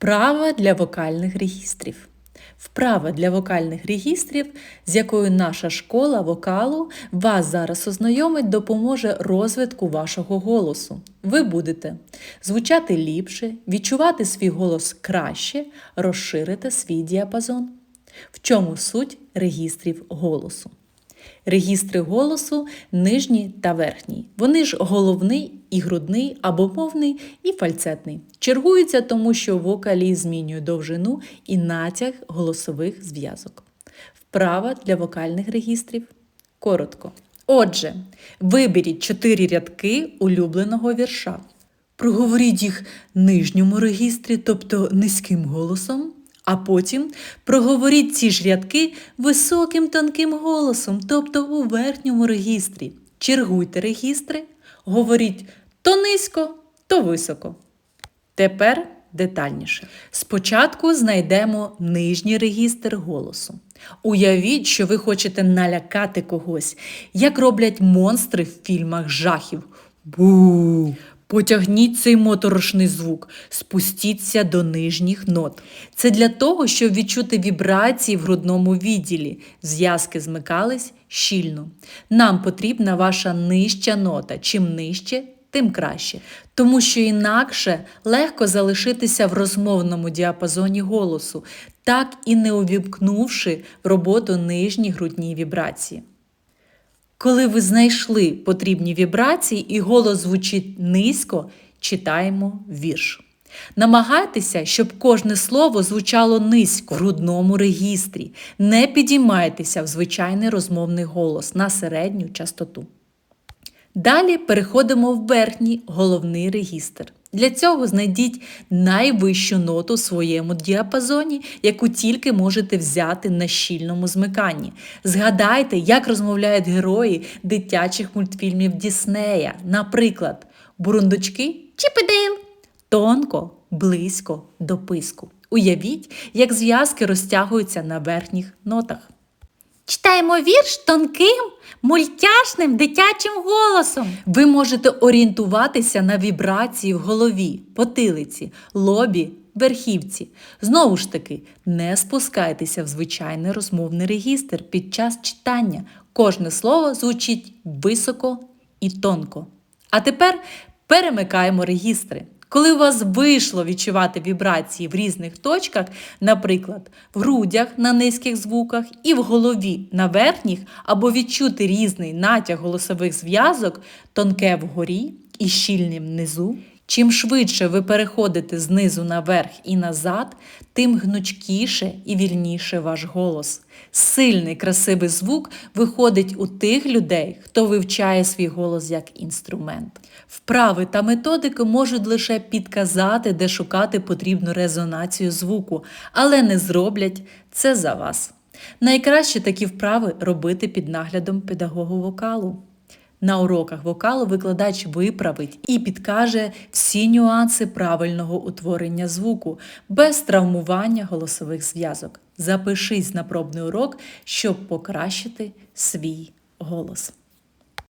Вправа для вокальних регістрів. Вправа для вокальних регістрів, з якою наша школа вокалу вас зараз ознайомить, допоможе розвитку вашого голосу. Ви будете звучати ліпше, відчувати свій голос краще, розширити свій діапазон. В чому суть регістрів голосу? Регістри голосу нижній та верхній. Вони ж головний і грудний або мовний і фальцетний. Чергуються, тому що вокаліст змінює довжину і натяг голосових зв'язок. Вправа для вокальних регістрів. Коротко. Отже, виберіть чотири рядки улюбленого вірша. Проговоріть їх нижньому регістрі, тобто низьким голосом, а потім проговоріть ці ж рядки високим тонким голосом, тобто у верхньому регістрі. Чергуйте регістри, говоріть то низько, то високо. Тепер детальніше. Спочатку знайдемо нижній регістр голосу. Уявіть, що ви хочете налякати когось, як роблять монстри в фільмах жахів. Бу! Потягніть цей моторошний звук, спустіться до нижніх нот. Це для того, щоб відчути вібрації в грудному відділі. Зв'язки змикались щільно. Нам потрібна ваша нижча нота. Чим нижче, тим краще. Тому що інакше легко залишитися в розмовному діапазоні голосу, так і не увімкнувши в роботу нижні грудні вібрації. Коли ви знайшли потрібні вібрації і голос звучить низько, читаємо вірш. Намагайтеся, щоб кожне слово звучало низько в грудному регістрі. Не підіймайтеся в звичайний розмовний голос на середню частоту. Далі переходимо в верхній головний регістр. Для цього знайдіть найвищу ноту в своєму діапазоні, яку тільки можете взяти на щільному змиканні. Згадайте, як розмовляють герої дитячих мультфільмів Діснея. Наприклад, бурундучки Чіпидейл. Тонко, близько до писку. Уявіть, як зв'язки розтягуються на верхніх нотах. Читаємо вірш тонким, мультяшним дитячим голосом. Ви можете орієнтуватися на вібрації в голові, потилиці, лобі, верхівці. Знову ж таки, не спускайтеся в звичайний розмовний регістр під час читання. Кожне слово звучить високо і тонко. А тепер перемикаємо регістри. Коли у вас вийшло відчувати вібрації в різних точках, наприклад, в грудях на низьких звуках і в голові на верхніх, або відчути різний натяг голосових зв'язок, тонке вгорі і щільним внизу, чим швидше ви переходите знизу наверх і назад, тим гнучкіше і вільніше ваш голос. Сильний красивий звук виходить у тих людей, хто вивчає свій голос як інструмент. Вправи та методики можуть лише підказати, де шукати потрібну резонацію звуку, але не зроблять це за вас. Найкраще такі вправи робити під наглядом педагога вокалу. На уроках вокалу викладач виправить і підкаже всі нюанси правильного утворення звуку без травмування голосових зв'язок. Запишись на пробний урок, щоб покращити свій голос.